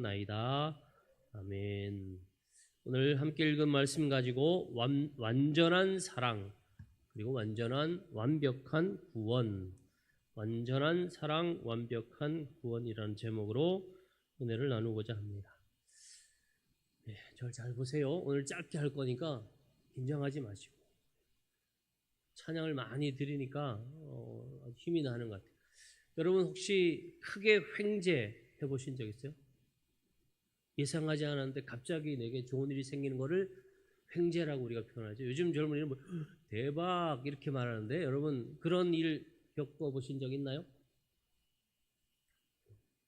나이다. 아멘. 오늘 함께 읽은 말씀 가지고 완, 완전한 사랑 그리고 완전한 완벽한 구원 완전한 사랑 완벽한 구원이라는 제목으로 은혜를 나누고자 합니다. 네, 저를 잘 보세요. 오늘 짧게 할 거니까 긴장하지 마시고 찬양을 많이 드리니까 어, 힘이 나는 것 같아요. 여러분 혹시 크게 횡재 해보신 적 있어요? 예상하지 않았는데 갑자기 내게 좋은 일이 생기는 거를 횡재라고 우리가 표현하죠. 요즘 젊은이는 뭐 대박 이렇게 말하는데 여러분 그런 일 겪어보신 적 있나요?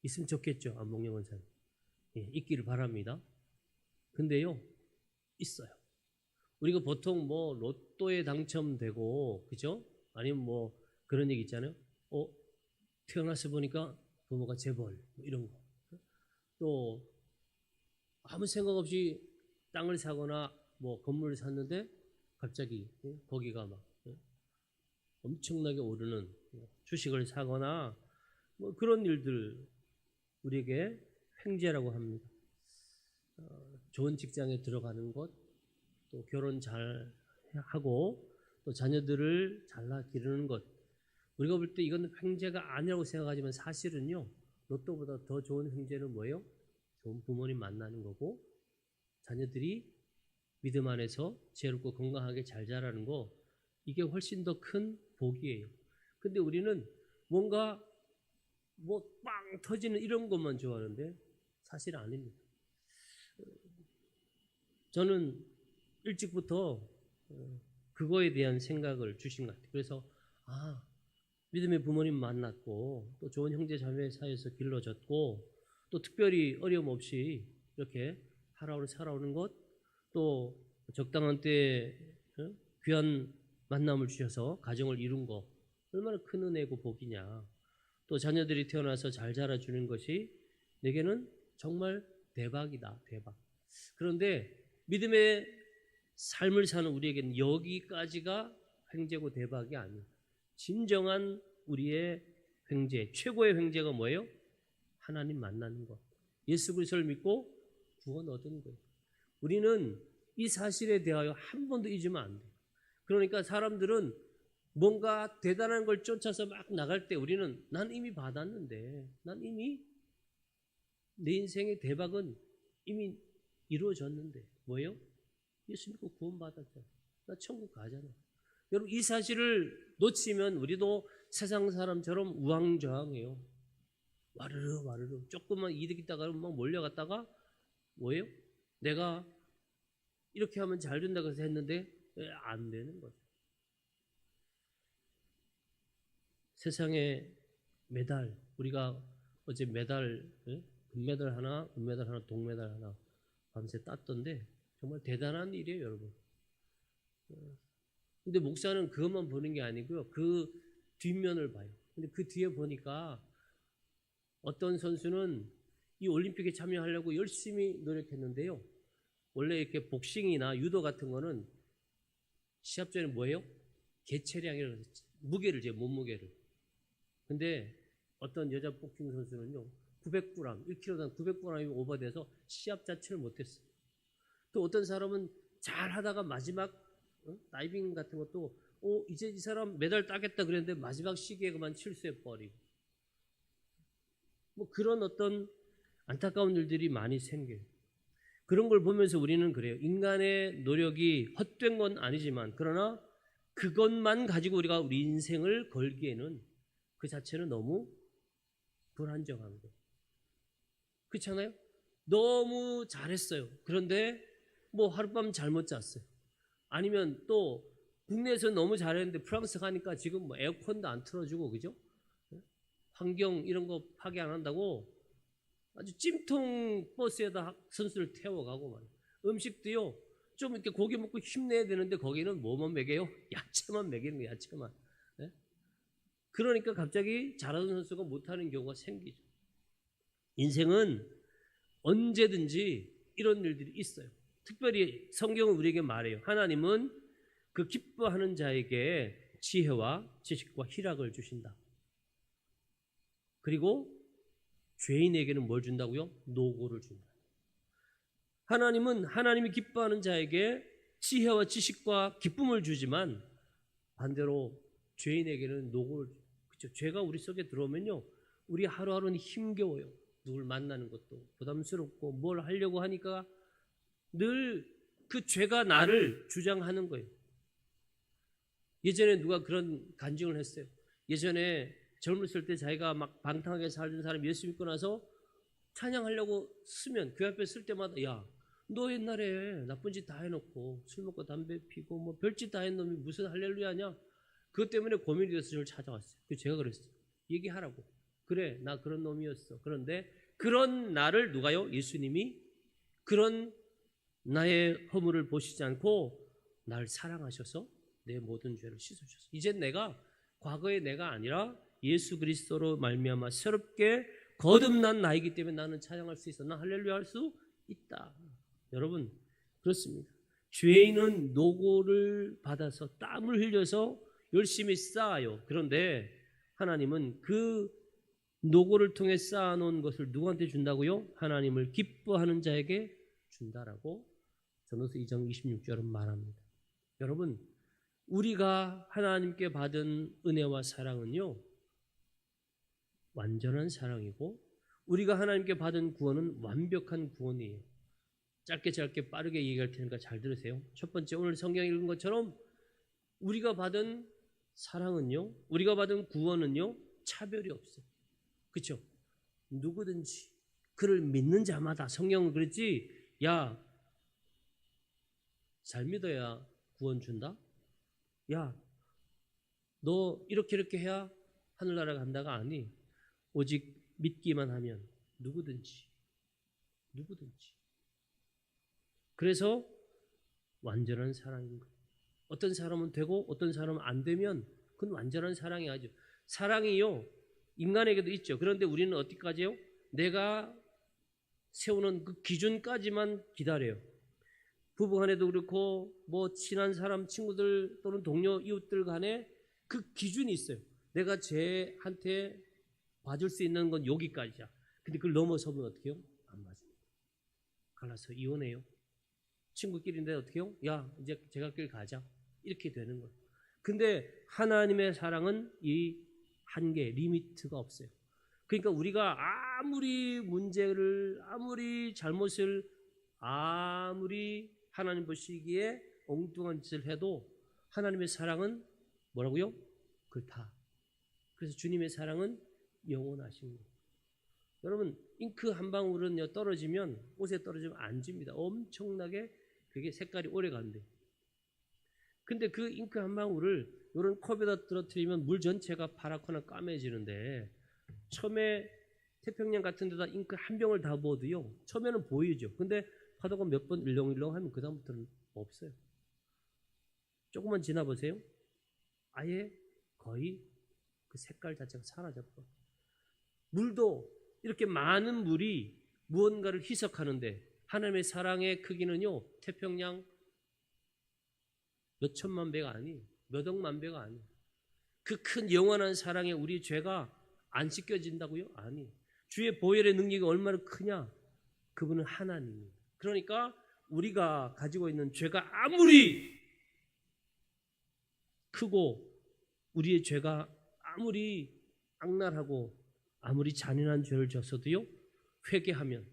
있으면 좋겠죠. 안목영 원사님. 예, 있기를 바랍니다. 근데요, 있어요. 우리가 보통 뭐 로또에 당첨되고, 그죠? 아니면 뭐 그런 얘기 있잖아요. 어, 태어나서 보니까 부모가 재벌, 뭐 이런 거. 또 아무 생각 없이 땅을 사거나 뭐 건물을 샀는데 갑자기 예, 거기가 막 예, 엄청나게 오르는 주식을 사거나 뭐 그런 일들 우리에게 횡재라고 합니다. 어, 좋은 직장에 들어가는 것, 또 결혼 잘 하고 또 자녀들을 잘나 기르는 것. 우리가 볼 때 이건 횡재가 아니라고 생각하지만 사실은요. 로또보다 더 좋은 횡재는 뭐예요? 좋은 부모님 만나는 거고 자녀들이 믿음 안에서 지혜롭고 건강하게 잘 자라는 거 이게 훨씬 더 큰 복이에요. 근데 우리는 뭔가 뭐 빵 터지는 이런 것만 좋아하는데 사실 아닙니다. 저는 일찍부터 어, 그거에 대한 생각을 주신 것 같아요. 그래서 아 믿음의 부모님 만났고 또 좋은 형제 자매 사이에서 길러졌고 또 특별히 어려움 없이 이렇게 살아오는 살아오는 것 또 적당한 때에 어, 귀한 만남을 주셔서 가정을 이룬 거 얼마나 큰 은혜고 복이냐. 또 자녀들이 태어나서 잘 자라주는 것이 내게는 정말 대박이다, 대박. 그런데 믿음의 삶을 사는 우리에게는 여기까지가 횡재고 대박이 아니에요. 진정한 우리의 횡재, 최고의 횡재가 뭐예요? 하나님 만나는 것. 예수 그리스도를 믿고 구원 얻은 거예요. 우리는 이 사실에 대하여 한 번도 잊으면 안 돼요. 그러니까 사람들은 뭔가 대단한 걸 쫓아서 막 나갈 때 우리는 난 이미 받았는데, 난 이미 내 인생의 대박은 이미 이루어졌는데, 뭐예요? 예수 믿고 구원받았잖아. 나 천국 가잖아. 여러분, 이 사실을 놓치면 우리도 세상 사람처럼 우왕좌왕해요. 와르르 와르르 조금만 이득 있다가 막 몰려갔다가 뭐예요? 내가 이렇게 하면 잘 된다고 해서 했는데 안 되는 거죠. 세상에 메달 우리가 어제 메달 예? 금메달 하나, 은메달 하나, 동메달 하나 밤새 땄던데 정말 대단한 일이에요, 여러분. 어, 근데 목사는 그것만 보는 게 아니고요. 그 뒷면을 봐요. 근데 그 뒤에 보니까 어떤 선수는 이 올림픽에 참여하려고 열심히 노력했는데요. 원래 이렇게 복싱이나 유도 같은 거는 시합 전에 뭐예요? 개체량이라고 해서 무게를 재 몸무게를. 근데 어떤 여자 복싱 선수는요. 900g, 1kg당 900g이 오버돼서 시합 자체를 못했어요. 또 어떤 사람은 잘 하다가 마지막 어? 다이빙 같은 것도 오 이제 이 사람 메달 따겠다 그랬는데 마지막 시기에 그만 실수해 버리고 뭐 그런 어떤 안타까운 일들이 많이 생겨요. 그런 걸 보면서 우리는 그래요. 인간의 노력이 헛된 건 아니지만 그러나 그것만 가지고 우리가 우리 인생을 걸기에는 그 자체는 너무 불안정한 거예요. 그렇잖아요? 너무 잘했어요. 그런데 뭐 하룻밤 잘못 잤어요. 아니면 또 국내에서 너무 잘했는데 프랑스 가니까 지금 뭐 에어컨도 안 틀어주고 그죠? 환경 이런 거 파괴 안 한다고 아주 찜통 버스에다 선수를 태워가고 말이에요. 음식도요 좀 이렇게 고기 먹고 힘내야 되는데 거기는 뭐만 먹여요? 야채만 먹이는 거예요 야채만. 네? 그러니까 갑자기 잘하는 선수가 못하는 경우가 생기죠. 인생은 언제든지 이런 일들이 있어요. 특별히 성경은 우리에게 말해요. 하나님은 그 기뻐하는 자에게 지혜와 지식과 희락을 주신다. 그리고 죄인에게는 뭘 준다고요? 노고를 준다. 하나님은 하나님이 기뻐하는 자에게 지혜와 지식과 기쁨을 주지만 반대로 죄인에게는 노고를 그렇죠. 죄가 우리 속에 들어오면요. 우리 하루하루는 힘겨워요. 누굴 만나는 것도 부담스럽고 뭘 하려고 하니까 늘 그 죄가 나를 주장하는 거예요. 예전에 누가 그런 간증을 했어요. 예전에 젊었을 때 자기가 막 방탕하게 살던 사람 예수 믿고 나서 찬양하려고 쓰면 그 앞에 쓸 때마다 야, 너 옛날에 나쁜 짓 다 해놓고 술 먹고 담배 피고 뭐 별짓 다 했는 놈이 무슨 할렐루야냐? 그것 때문에 고민이 돼서 저를 찾아왔어요. 그 제가 그랬어요. 얘기하라고. 그래, 나 그런 놈이었어. 그런데 그런 나를 누가요? 예수님이 그런 나의 허물을 보시지 않고 날 사랑하셔서 내 모든 죄를 씻어주셨어. 이젠 내가 과거의 내가 아니라 예수 그리스도로 말미암아 새롭게 거듭난 나이기 때문에 나는 찬양할 수 있어. 나 할렐루야 할 수 있다. 여러분 그렇습니다. 죄인은 노고를 받아서 땀을 흘려서 열심히 쌓아요. 그런데 하나님은 그 노고를 통해 쌓아놓은 것을 누구한테 준다고요? 하나님을 기뻐하는 자에게 준다라고 전도서 2장 26절은 말합니다. 여러분 우리가 하나님께 받은 은혜와 사랑은요 완전한 사랑이고 우리가 하나님께 받은 구원은 완벽한 구원이에요. 짧게 짧게 빠르게 얘기할 테니까 잘 들으세요. 첫 번째 오늘 성경 읽은 것처럼 우리가 받은 사랑은요, 우리가 받은 구원은요 차별이 없어요. 그렇죠? 누구든지 그를 믿는 자마다 성경은 그랬지. 야, 잘 믿어야 구원 준다. 야, 너 이렇게 이렇게 해야 하늘나라 간다가 아니. 오직 믿기만 하면 누구든지 누구든지. 그래서 완전한 사랑인 거예요. 어떤 사람은 되고 어떤 사람은 안 되면 그건 완전한 사랑이 아니죠. 사랑이요 인간에게도 있죠. 그런데 우리는 어디까지요? 내가 세우는 그 기준까지만 기다려요. 부부 간에도 그렇고 뭐 친한 사람 친구들 또는 동료 이웃들 간에 그 기준이 있어요. 내가 쟤한테 봐줄 수 있는 건 여기까지야. 근데 그걸 넘어서면 어떻게 해요? 안 맞습니다. 갈라서 이혼해요. 친구끼리인데 어떻게 해요? 야 이제 제가 길 가자. 이렇게 되는 거예요. 근데 하나님의 사랑은 이 한계, 리미트가 없어요. 그러니까 우리가 아무리 문제를, 아무리 잘못을, 아무리 하나님 보시기에 엉뚱한 짓을 해도 하나님의 사랑은 뭐라고요? 그다. 그래서 주님의 사랑은 거예요. 여러분 잉크 한 방울은 떨어지면 옷에 떨어지면 안 집니다. 엄청나게 그게 색깔이 오래 간대. 근데 그 잉크 한 방울을 이런 컵에다 떨어뜨리면 물 전체가 파랗거나 까매지는데 처음에 태평양 같은 데다 잉크 한 병을 다 부어도요. 처음에는 보이죠. 근데 파도가 몇 번 일렁일렁 하면 그 다음부터는 없어요. 조금만 지나 보세요. 아예 거의 그 색깔 자체가 사라져버려. 물도 이렇게 많은 물이 무언가를 희석하는데 하나님의 사랑의 크기는요. 태평양 몇 천만 배가 아니, 몇 억만 배가 아니. 그 큰 영원한 사랑에 우리 죄가 안 씻겨진다고요? 아니. 주의 보혈의 능력이 얼마나 크냐? 그분은 하나님이에요. 그러니까 우리가 가지고 있는 죄가 아무리 크고 우리의 죄가 아무리 악랄하고 아무리 잔인한 죄를 졌어도요 회개하면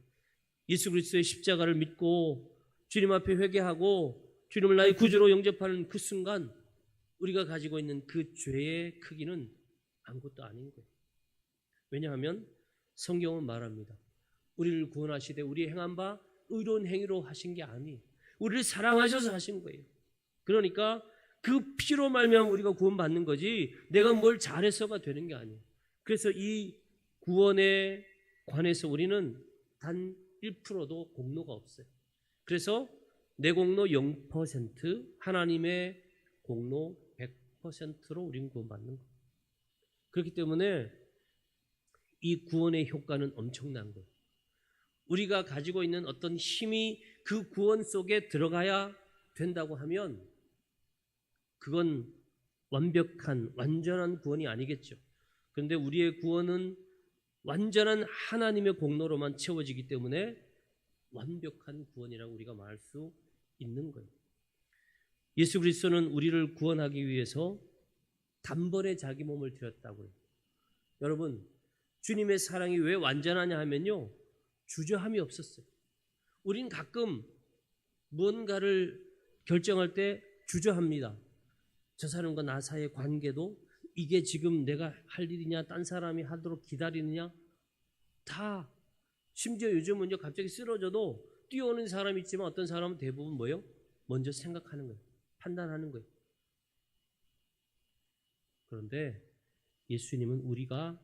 예수 그리스도의 십자가를 믿고 주님 앞에 회개하고 주님을 나의 구주로 영접하는 그 순간 우리가 가지고 있는 그 죄의 크기는 아무것도 아닌 거예요. 왜냐하면 성경은 말합니다. 우리를 구원하시되 우리 행한 바 의로운 행위로 하신 게 아니. 우리를 사랑하셔서 하신 거예요. 그러니까 그 피로 말미암아 우리가 구원받는 거지 내가 뭘 잘해서가 되는 게 아니에요. 그래서 이 구원에 관해서 우리는 단 1%도 공로가 없어요. 그래서 내 공로 0%, 하나님의 공로 100%로 우리는 구원받는 거예요. 그렇기 때문에 이 구원의 효과는 엄청난 거예요. 우리가 가지고 있는 어떤 힘이 그 구원 속에 들어가야 된다고 하면 그건 완벽한 완전한 구원이 아니겠죠. 그런데 우리의 구원은 완전한 하나님의 공로로만 채워지기 때문에 완벽한 구원이라고 우리가 말할 수 있는 거예요. 예수 그리스도는 우리를 구원하기 위해서 단번에 자기 몸을 드렸다고요. 여러분, 주님의 사랑이 왜 완전하냐 하면요. 주저함이 없었어요. 우린 가끔 무언가를 결정할 때 주저합니다. 저 사람과 나 사이의 관계도 이게 지금 내가 할 일이냐, 딴 사람이 하도록 기다리느냐, 다 심지어 요즘은요 갑자기 쓰러져도 뛰어오는 사람이 있지만 어떤 사람은 대부분 뭐예요? 먼저 생각하는 거예요. 판단하는 거예요. 그런데 예수님은 우리가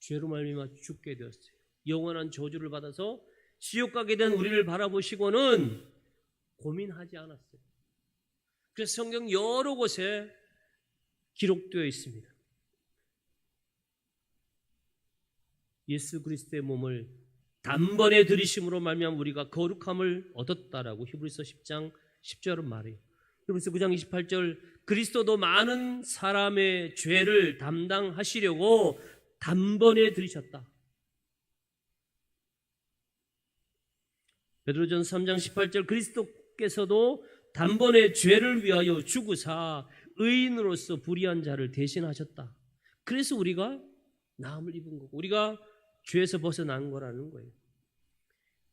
죄로 말미암아 죽게 되었어요. 영원한 저주를 받아서 지옥 가게 된 우리를 바라보시고는 고민하지 않았어요. 그래서 성경 여러 곳에 기록되어 있습니다. 예수 그리스도의 몸을 단번에 들이심으로 말미암아 우리가 거룩함을 얻었다라고 히브리서 10장 10절은 말해요. 히브리서 9장 28절 그리스도도 많은 사람의 죄를 담당하시려고 단번에 들이셨다. 베드로전 3장 18절 그리스도께서도 단번에 죄를 위하여 죽으사 의인으로서 불의한 자를 대신하셨다. 그래서 우리가 나음을 입은 거고 우리가 죄에서 벗어난 거라는 거예요.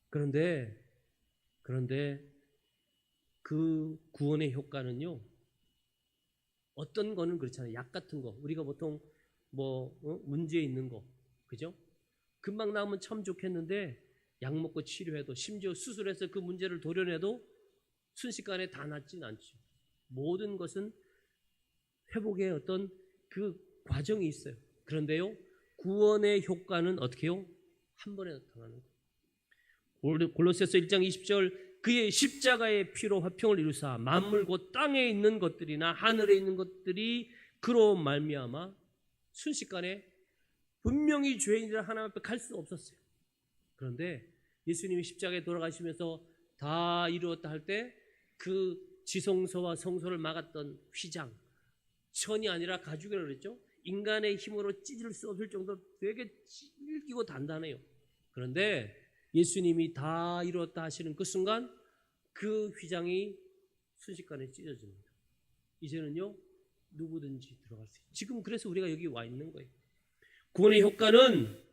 그런데 그런데 그 구원의 효과는요. 어떤 거는 그렇잖아요. 약 같은 거. 우리가 보통 뭐 어? 문제 있는 거. 그죠? 금방 나으면 참 좋겠는데 약 먹고 치료해도 심지어 수술해서 그 문제를 도려내도 순식간에 다 낫진 않죠. 모든 것은 회복의 어떤 그 과정이 있어요. 그런데요, 구원의 효과는 어떻게 해요? 한 번에 나타나는 거예요. 골로새서 1장 20절 그의 십자가의 피로 화평을 이루사 만물 곧 땅에 있는 것들이나 하늘에 있는 것들이 그로 말미암아 순식간에 분명히 죄인이라 하나님 앞에 갈 수 없었어요. 그런데 예수님이 십자가에 돌아가시면서 다 이루었다 할 때 그 지성소와 성소를 막았던 휘장 천이 아니라 가죽이라고 그랬죠. 인간의 힘으로 찢을 수 없을 정도로 되게 찔기고 단단해요. 그런데 예수님이 다 이루었다 하시는 그 순간 그 휘장이 순식간에 찢어집니다. 이제는요 누구든지 들어갈 수 있어요. 지금 그래서 우리가 여기 와 있는 거예요. 구원의 효과는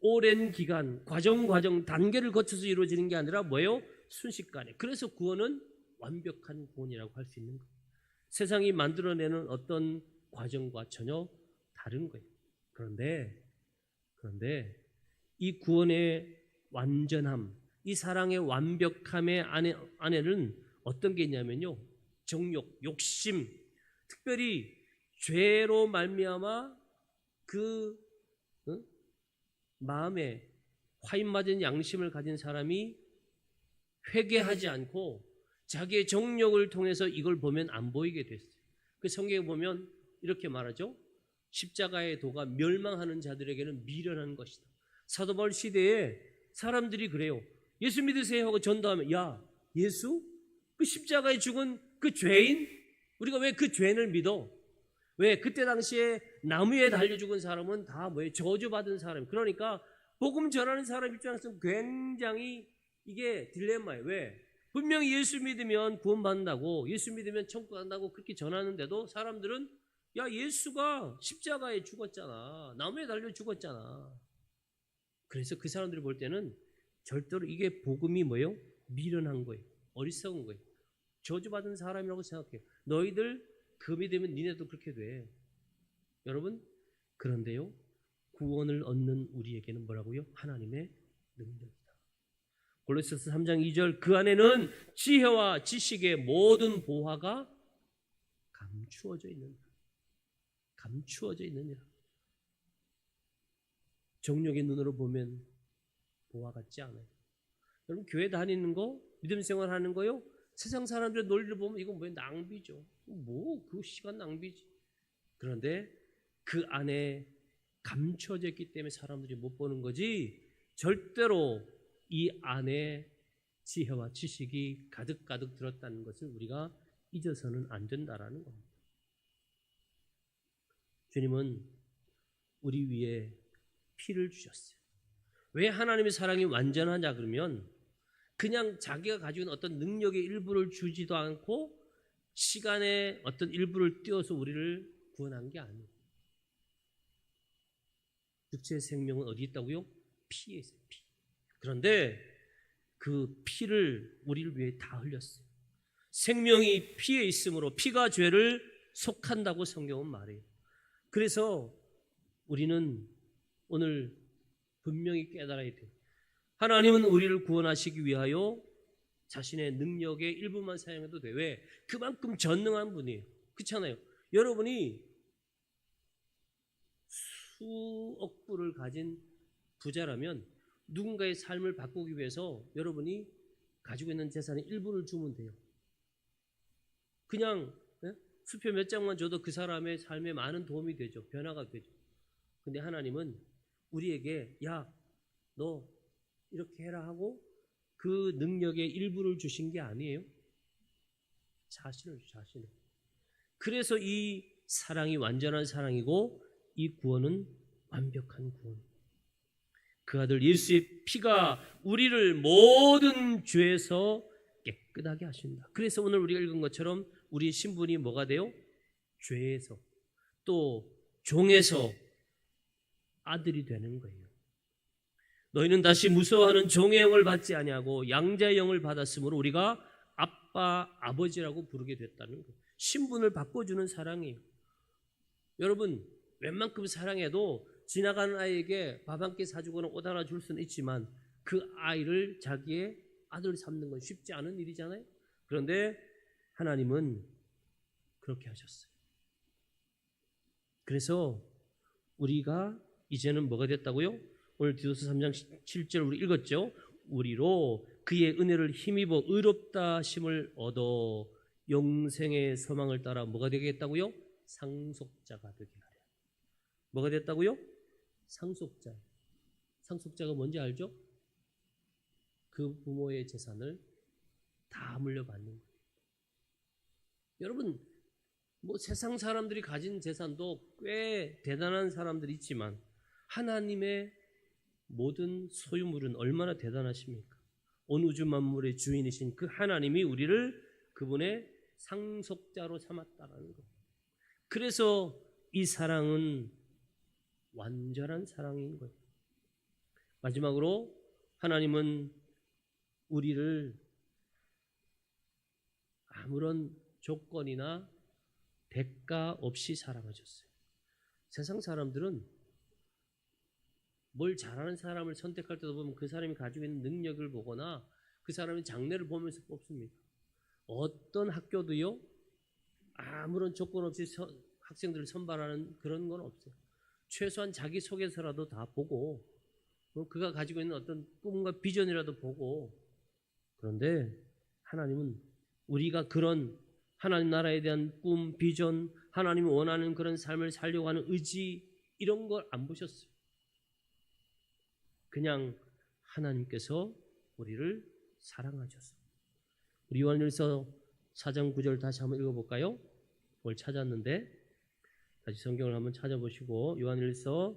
오랜 기간, 과정, 과정, 단계를 거쳐서 이루어지는 게 아니라 뭐예요? 순식간에. 그래서 구원은 완벽한 구원이라고 할 수 있는 거예요. 세상이 만들어내는 어떤 과정과 전혀 다른 거예요. 그런데, 그런데 이 구원의 완전함, 이 사랑의 완벽함의 안에, 안에는 어떤 게 있냐면요. 정욕, 욕심, 특별히 죄로 말미암아 그 어? 마음에 화인 맞은 양심을 가진 사람이 회개하지 않고 자기의 정욕을 통해서 이걸 보면 안 보이게 됐어요. 그 성경에 보면 이렇게 말하죠. 십자가의 도가 멸망하는 자들에게는 미련한 것이다. 사도 바울 시대에 사람들이 그래요. 예수 믿으세요 하고 전도하면 야 예수 그 십자가에 죽은 그 죄인 우리가 왜 그 죄인을 믿어? 왜 그때 당시에 나무에 달려 죽은 사람은 다 뭐예요? 저주받은 사람. 그러니까 복음 전하는 사람 입장에서 굉장히 이게 딜레마예요. 왜? 분명히 예수 믿으면 구원받는다고 예수 믿으면 천국 간다고 그렇게 전하는데도 사람들은 야 예수가 십자가에 죽었잖아. 나무에 달려 죽었잖아. 그래서 그 사람들이 볼 때는 절대로 이게 복음이 뭐예요? 미련한 거예요. 어리석은 거예요. 저주받은 사람이라고 생각해요. 너희들 그 믿으면 니네도 그렇게 돼. 여러분, 그런데요, 구원을 얻는 우리에게는 뭐라고요? 하나님의 능력이다. 골로새서 3장 2절 그 안에는 지혜와 지식의 모든 보화가 감추어져 있는다. 감추어져 있느니라. 정력의 눈으로 보면 보화 같지 않아요. 여러분 교회 다니는 거, 믿음 생활하는 거요. 세상 사람들의 논리를 보면 이건 뭐야 낭비죠. 뭐 그 시간 낭비지. 그런데 그 안에 감춰져 있기 때문에 사람들이 못 보는 거지. 절대로 이 안에 지혜와 지식이 가득가득 들었다는 것을 우리가 잊어서는 안 된다라는 겁니다. 주님은 우리 위에 피를 주셨어요. 왜 하나님의 사랑이 완전하냐 그러면 그냥 자기가 가지고 있는 어떤 능력의 일부를 주지도 않고 시간의 어떤 일부를 띄워서 우리를 구원한 게 아니에요. 육체의 생명은 어디 있다고요? 피에 있어요. 피. 그런데 그 피를 우리를 위해 다 흘렸어요. 생명이 피에 있으므로 피가 죄를 속한다고 성경은 말해요. 그래서 우리는 오늘 분명히 깨달아야 돼요. 하나님은 우리를 구원하시기 위하여 자신의 능력의 일부만 사용해도 돼. 왜? 그만큼 전능한 분이에요. 그렇잖아요. 여러분이 수억 불을 가진 부자라면 누군가의 삶을 바꾸기 위해서 여러분이 가지고 있는 재산의 일부를 주면 돼요. 그냥 예? 수표 몇 장만 줘도 그 사람의 삶에 많은 도움이 되죠. 변화가 되죠. 근데 하나님은 우리에게 야, 너 이렇게 해라 하고 그 능력의 일부를 주신 게 아니에요. 자신을 자신을. 그래서 이 사랑이 완전한 사랑이고 이 구원은 완벽한 구원. 그 아들 예수의 피가 우리를 모든 죄에서 깨끗하게 하신다. 그래서 오늘 우리가 읽은 것처럼 우리 신분이 뭐가 돼요? 죄에서 또 종에서 아들이 되는 거예요. 너희는 다시 무서워하는 종의 영을 받지 아니하고 양자의 영을 받았으므로 우리가 아빠 아버지라고 부르게 됐다는 거예요. 신분을 바꿔주는 사랑이에요. 여러분 웬만큼 사랑해도 지나가는 아이에게 밥 한 끼 사주거나 옷 하나 줄 수는 있지만 그 아이를 자기의 아들 삼는 건 쉽지 않은 일이잖아요. 그런데 하나님은 그렇게 하셨어요. 그래서 우리가 이제는 뭐가 됐다고요? 오늘 디도스 3장 7절 우리 읽었죠? 우리로 그의 은혜를 힘입어 의롭다 심을 얻어 영생의 소망을 따라 뭐가 되겠다고요? 상속자가 되게 하려. 뭐가 됐다고요? 상속자. 상속자가 뭔지 알죠? 그 부모의 재산을 다 물려받는 거예요. 여러분, 뭐 세상 사람들이 가진 재산도 꽤 대단한 사람들이 있지만 하나님의 모든 소유물은 얼마나 대단하십니까? 온 우주 만물의 주인이신 그 하나님이 우리를 그분의 상속자로 삼았다는 것. 그래서 이 사랑은 완전한 사랑인 거예요. 마지막으로 하나님은 우리를 아무런 조건이나 대가 없이 사랑하셨어요. 세상 사람들은 뭘 잘하는 사람을 선택할 때도 보면 그 사람이 가지고 있는 능력을 보거나 그 사람의 장래를 보면서 뽑습니다. 어떤 학교도요, 아무런 조건 없이 서, 학생들을 선발하는 그런 건 없어요. 최소한 자기 속에서라도 다 보고, 어, 그가 가지고 있는 어떤 꿈과 비전이라도 보고, 그런데 하나님은 우리가 그런 하나님 나라에 대한 꿈, 비전, 하나님이 원하는 그런 삶을 살려고 하는 의지, 이런 걸 안 보셨어요. 그냥 하나님께서 우리를 사랑하셨어요. 우리 요한일서 4장 9절 다시 한번 읽어볼까요? 뭘 찾았는데 다시 성경을 한번 찾아보시고 요한일서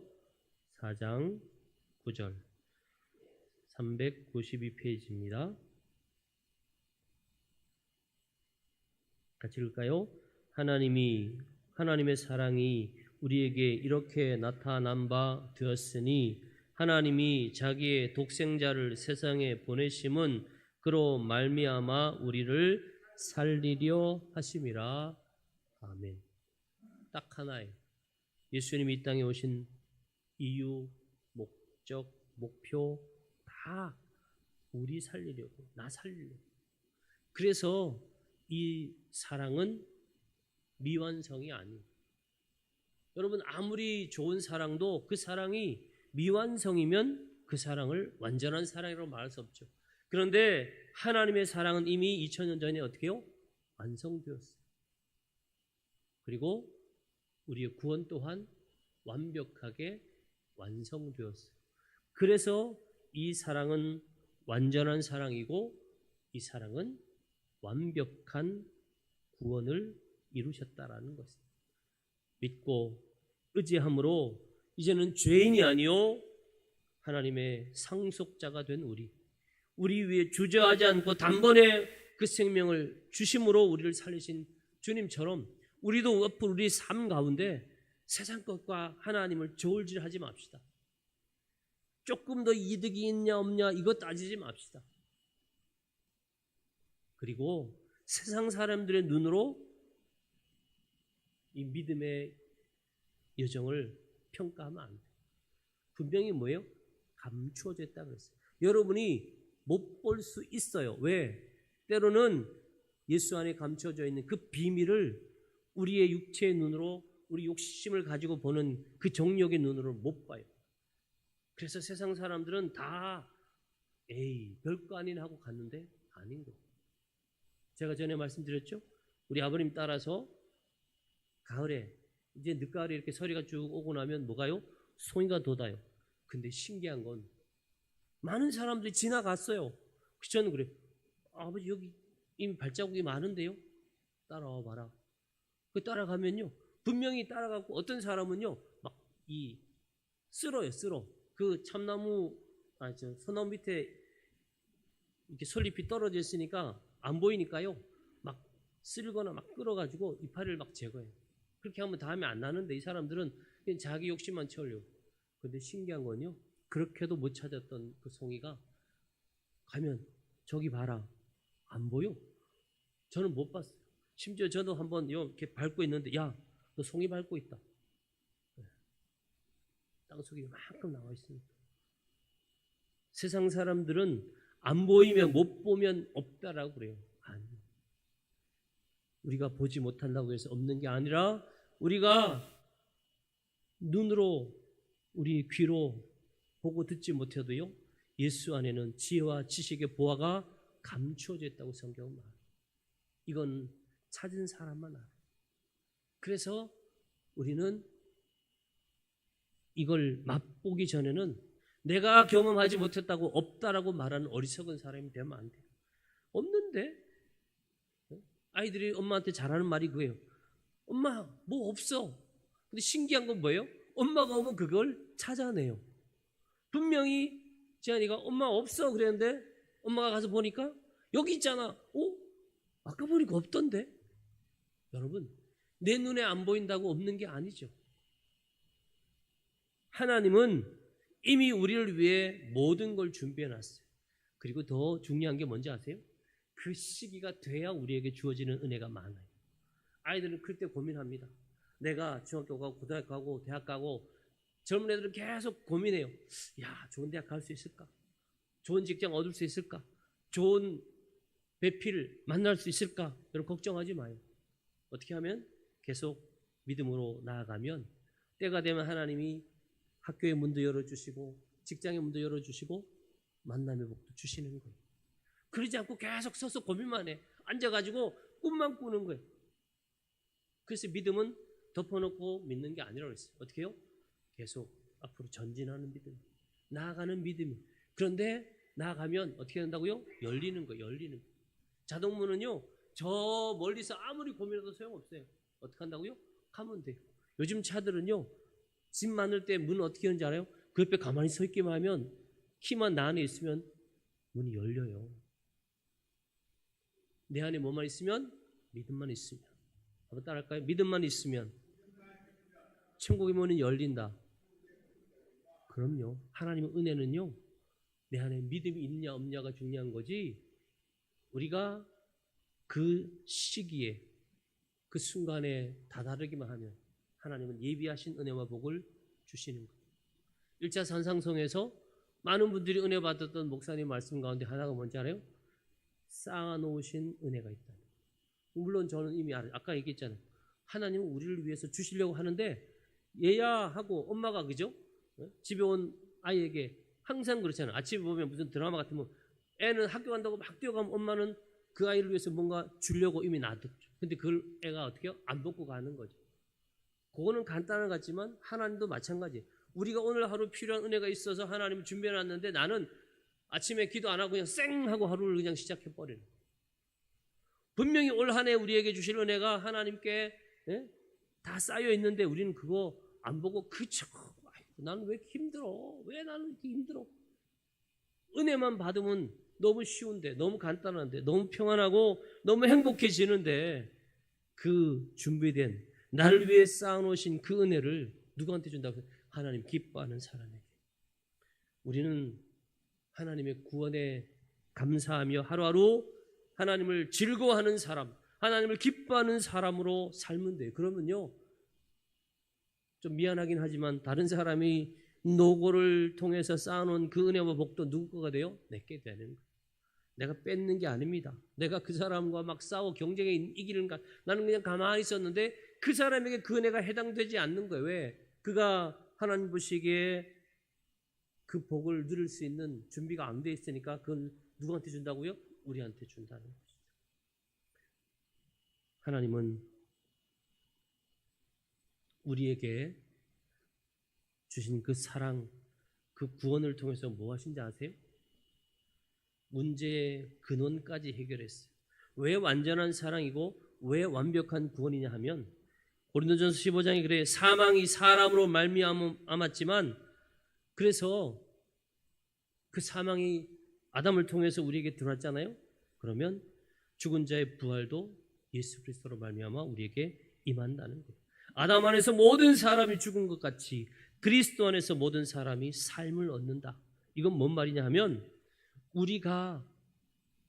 4장 9절 392페이지입니다. 같이 읽을까요? 하나님이 하나님의 사랑이 우리에게 이렇게 나타난 바 되었으니 하나님이 자기의 독생자를 세상에 보내심은 그로 말미암아 우리를 살리려 하심이라. 아멘. 딱 하나예요. 예수님이 이 땅에 오신 이유, 목적, 목표 다 우리 살리려고, 나 살리려고. 그래서 이 사랑은 미완성이 아니에요. 여러분 아무리 좋은 사랑도 그 사랑이 미완성이면 그 사랑을 완전한 사랑이라고 말할 수 없죠. 그런데 하나님의 사랑은 이미 2000년 전에 어떻게 요 완성되었어요. 그리고 우리의 구원 또한 완벽하게 완성되었어요. 그래서 이 사랑은 완전한 사랑이고 이 사랑은 완벽한 구원을 이루셨다라는 것입니다. 믿고 의지함으로 이제는 죄인이 아니요 하나님의 상속자가 된 우리, 우리 위에 주저하지 않고 단번에 그 생명을 주심으로 우리를 살리신 주님처럼 우리도 앞으로 우리 삶 가운데 세상 것과 하나님을 저울질하지 맙시다. 조금 더 이득이 있냐 없냐 이거 따지지 맙시다. 그리고 세상 사람들의 눈으로 이 믿음의 여정을 평가하면 안 돼. 분명히 뭐예요? 감추어졌다 그랬어요. 여러분이 못 볼 수 있어요. 왜? 때로는 예수 안에 감춰져 있는 그 비밀을 우리의 육체의 눈으로 우리 욕심을 가지고 보는 그 정력의 눈으로 못 봐요. 그래서 세상 사람들은 다 에이 별거 아닌 하고 갔는데 아닌 거예요. 제가 전에 말씀드렸죠. 우리 아버님 따라서 가을에 이제 늦가을에 이렇게 서리가 쭉 오고 나면 뭐가요? 송이가 돋아요. 근데 신기한 건 많은 사람들이 지나갔어요. 그래서 저는 그래요. 아버지 여기 이미 발자국이 많은데요. 따라와 봐라. 그 따라가면요. 분명히 따라가고 어떤 사람은요. 막 이 쓸어요, 쓸어. 그 참나무 아저 소나무 밑에 이렇게 솔잎이 떨어져 있으니까 안 보이니까요. 막 쓸거나 막 끌어가지고 이파리를 막 제거해요. 그렇게 하면 다음에 안 나는데 이 사람들은 그냥 자기 욕심만 채우려고. 근데 신기한 건요. 그렇게도 못 찾았던 그 송이가 가면 저기 봐라. 안 보여. 저는 못 봤어요. 심지어 저도 한번 이렇게 밟고 있는데 야, 너 송이 밟고 있다. 네. 땅속에 이만큼 나와 있습니다. 세상 사람들은 안 보이면 못 보면 없다라고 그래요. 아니. 우리가 보지 못한다고 해서 없는 게 아니라 우리가 눈으로 우리 귀로 보고 듣지 못해도요. 예수 안에는 지혜와 지식의 보화가 감추어져 있다고 성경은 말해요. 이건 찾은 사람만 알아요. 그래서 우리는 이걸 맛보기 전에는 내가 경험하지 못했다고 없다라고 말하는 어리석은 사람이 되면 안 돼요. 없는데 아이들이 엄마한테 잘하는 말이 그거예요. 엄마 뭐 없어. 근데 신기한 건 뭐예요? 엄마가 오면 그걸 찾아내요. 분명히 지안이가 엄마 없어 그랬는데 엄마가 가서 보니까 여기 있잖아. 어? 아까 보니까 없던데. 여러분 내 눈에 안 보인다고 없는 게 아니죠. 하나님은 이미 우리를 위해 모든 걸 준비해 놨어요. 그리고 더 중요한 게 뭔지 아세요? 그 시기가 돼야 우리에게 주어지는 은혜가 많아요. 아이들은 클때 고민합니다. 내가 중학교 가고 고등학교 가고 대학 가고 젊은 애들은 계속 고민해요. 야, 좋은 대학 갈 수 있을까? 좋은 직장 얻을 수 있을까? 좋은 배필 만날 수 있을까? 여러분 걱정하지 마요. 어떻게 하면 계속 믿음으로 나아가면 때가 되면 하나님이 학교의 문도 열어주시고 직장의 문도 열어주시고 만남의 복도 주시는 거예요. 그러지 않고 계속 서서 고민만 해. 앉아가지고 꿈만 꾸는 거예요. 그래서 믿음은 덮어놓고 믿는 게 아니라고 했어요. 어떻게 해요? 계속 앞으로 전진하는 믿음, 나아가는 믿음이. 그런데 나아가면 어떻게 된다고요? 열리는 거, 열리는 거. 자동문은요, 저 멀리서 아무리 고민해도 소용없어요. 어떻게 한다고요? 가면 돼요. 요즘 차들은요, 집 많을 때 문 어떻게 하는지 알아요? 그 옆에 가만히 서 있기만 하면 키만 나 안에 있으면 문이 열려요. 내 안에 뭐만 있으면 믿음만 있으면 한번 따라할까요? 믿음만 있으면 천국의 문이 열린다. 그럼요. 하나님의 은혜는요. 내 안에 믿음이 있냐 없냐가 중요한 거지. 우리가 그 시기에 그 순간에 다다르기만 하면 하나님은 예비하신 은혜와 복을 주시는 거예요. 1차 산상성에서 많은 분들이 은혜 받았던 목사님 말씀 가운데 하나가 뭔지 알아요? 쌓아놓으신 은혜가 있다. 물론 저는 이미 알아요. 아까 얘기했잖아요. 하나님은 우리를 위해서 주시려고 하는데 얘야 하고 엄마가 그죠? 어? 집에 온 아이에게 항상 그렇잖아요. 아침에 보면 무슨 드라마 같으면 애는 학교 간다고 막 뛰어가면 엄마는 그 아이를 위해서 뭔가 주려고 이미 놔뒀죠. 근데 그걸 애가 어떻게 해요? 안 먹고 가는 거죠. 그거는 간단한 것 같지만 하나님도 마찬가지예요. 우리가 오늘 하루 필요한 은혜가 있어서 하나님을 준비해 놨는데 나는 아침에 기도 안 하고 그냥 쌩 하고 하루를 그냥 시작해 버리는. 분명히 올 한 해 우리에게 주실 은혜가 하나님께 예? 다 쌓여 있는데 우리는 그거 안 보고 그저 나는 왜 힘들어? 왜 나는 이렇게 힘들어? 은혜만 받으면 너무 쉬운데, 너무 간단한데, 너무 평안하고 너무 행복해지는데 그 준비된 나를 위해 쌓아놓으신 그 은혜를 누구한테 준다고? 하나님 기뻐하는 사람에게. 우리는 하나님의 구원에 감사하며 하루하루 하나님을 즐거워하는 사람, 하나님을 기뻐하는 사람으로 살면 돼요. 그러면요, 좀 미안하긴 하지만 다른 사람이 노고를 통해서 쌓아놓은 그 은혜와 복도 누구 거가 돼요? 내게 되는 거예요. 내가 뺏는 게 아닙니다. 내가 그 사람과 막 싸워 경쟁에 이기는 가 나는 그냥 가만히 있었는데 그 사람에게 그 은혜가 해당되지 않는 거예요. 왜? 그가 하나님 보시기에 그 복을 누릴 수 있는 준비가 안 돼 있으니까 그건 누구한테 준다고요? 우리한테 준다는 것이죠. 하나님은 우리에게 주신 그 사랑, 그 구원을 통해서 뭐 하신지 아세요? 문제의 근원까지 해결했어요. 왜 완전한 사랑이고 왜 완벽한 구원이냐 하면 고린도전서 15장에 그래 사망이 사람으로 말미암았지만 그래서 그 사망이 아담을 통해서 우리에게 들어왔잖아요. 그러면 죽은 자의 부활도 예수 그리스도로 말미암아 우리에게 임한다는 거예요. 아담 안에서 모든 사람이 죽은 것 같이 그리스도 안에서 모든 사람이 삶을 얻는다. 이건 뭔 말이냐 하면 우리가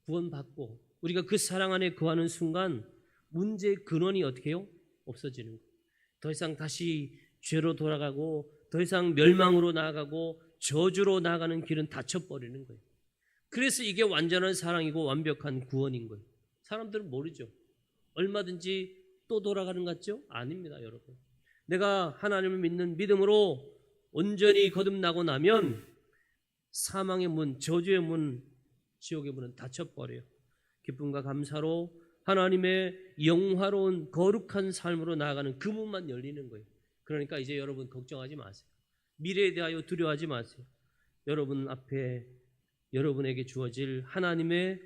구원받고 우리가 그 사랑 안에 거하는 순간 문제의 근원이 어떻게 해요? 없어지는 거예요. 더 이상 다시 죄로 돌아가고 더 이상 멸망으로 나아가고 저주로 나아가는 길은 닫혀버리는 거예요. 그래서 이게 완전한 사랑이고 완벽한 구원인 거예요. 사람들은 모르죠. 얼마든지 또 돌아가는 것 같죠? 아닙니다, 여러분. 내가 하나님을 믿는 믿음으로 온전히 거듭나고 나면 사망의 문, 저주의 문, 지옥의 문은 닫혀버려요. 기쁨과 감사로 하나님의 영화로운 거룩한 삶으로 나아가는 그 문만 열리는 거예요. 그러니까 이제 여러분 걱정하지 마세요. 미래에 대하여 두려워하지 마세요. 여러분 앞에 여러분에게 주어질 하나님의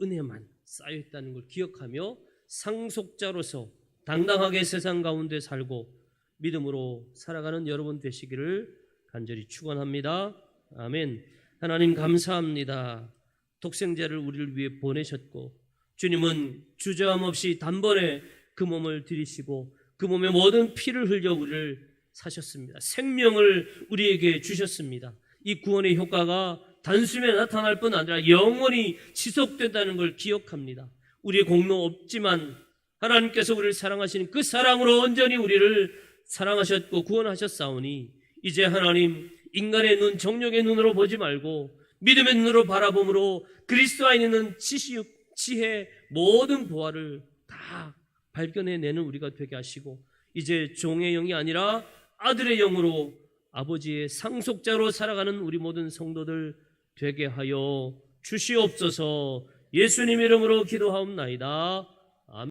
은혜만 쌓여 있다는 걸 기억하며 상속자로서 당당하게 세상 가운데 살고 믿음으로 살아가는 여러분 되시기를 간절히 축원합니다. 아멘. 하나님 감사합니다. 독생자를 우리를 위해 보내셨고 주님은 주저함 없이 단번에 그 몸을 들이시고 그 몸에 모든 피를 흘려 우리를 사셨습니다. 생명을 우리에게 주셨습니다. 이 구원의 효과가 단숨에 나타날 뿐 아니라 영원히 지속된다는 걸 기억합니다. 우리의 공로 없지만 하나님께서 우리를 사랑하시는 그 사랑으로 온전히 우리를 사랑하셨고 구원하셨사오니 이제 하나님 인간의 눈, 정력의 눈으로 보지 말고 믿음의 눈으로 바라봄으로 그리스도 안에 있는 지식, 지혜, 모든 보화를 다 발견해내는 우리가 되게 하시고 이제 종의 영이 아니라 아들의 영으로 아버지의 상속자로 살아가는 우리 모든 성도들 되게 하여 주시옵소서 예수님 이름으로 기도하옵나이다.